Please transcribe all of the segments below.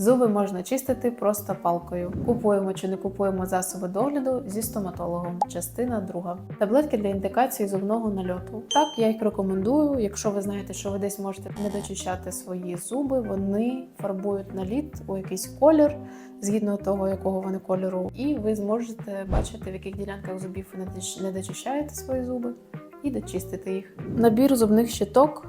Зуби можна чистити просто палкою. Купуємо чи не купуємо засоби догляду зі стоматологом. Частина друга. Таблетки для індикації зубного нальоту. Так, я їх рекомендую. Якщо ви знаєте, що ви десь можете не дочищати свої зуби, вони фарбують наліт у якийсь колір. Згідно того, якого вони кольору, і ви зможете бачити, в яких ділянках зубів ви не дочищаєте свої зуби, і дочистити їх. Набір зубних щиток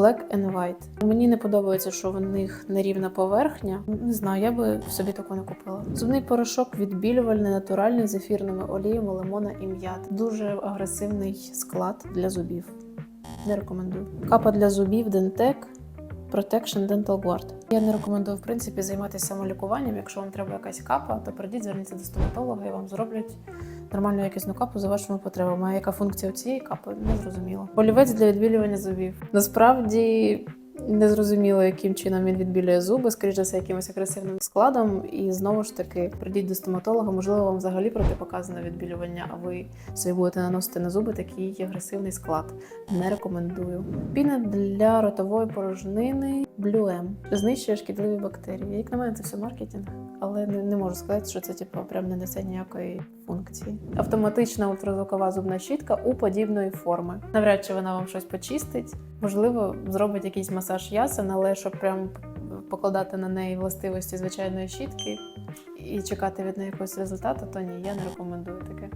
Black and White. Мені не подобається, що в них нерівна поверхня. Не знаю, я би собі таку не купила. Зубний порошок відбілювальний, натуральний з ефірними оліями лимона і м'ят. Дуже агресивний склад для зубів. Не рекомендую. Капа для зубів Dentec Protection Dental Guard. Я не рекомендую в принципі займатися самолікуванням. Якщо вам треба якась капа, то прийдіть, зверніться до стоматолога і вам зроблять нормальну якісну капу за вашими потребами. А яка функція у цієї капи? Не зрозуміло. Олівець для відбілювання зубів. Насправді. Не зрозуміло, яким чином він відбілює зуби, скоріш за все, якимось агресивним складом. І знову ж таки, прийдіть до стоматолога, можливо, вам взагалі протипоказане відбілювання, а ви собі будете наносити на зуби такий агресивний склад. Не рекомендую. Піна для ротової порожнини Blue знищує шкідливі бактерії. Як на мене, це все маркетинг, але не, не можу сказати, що це типу прям не несе ніякої функції. Автоматична ультразвукова зубна щітка у подібної форми. Навряд чи вона вам щось почистить. Можливо, зробить якийсь масаж ясен, але щоб прям покладати на неї властивості звичайної щітки і чекати від неї якогось результату, то ні, я не рекомендую таке.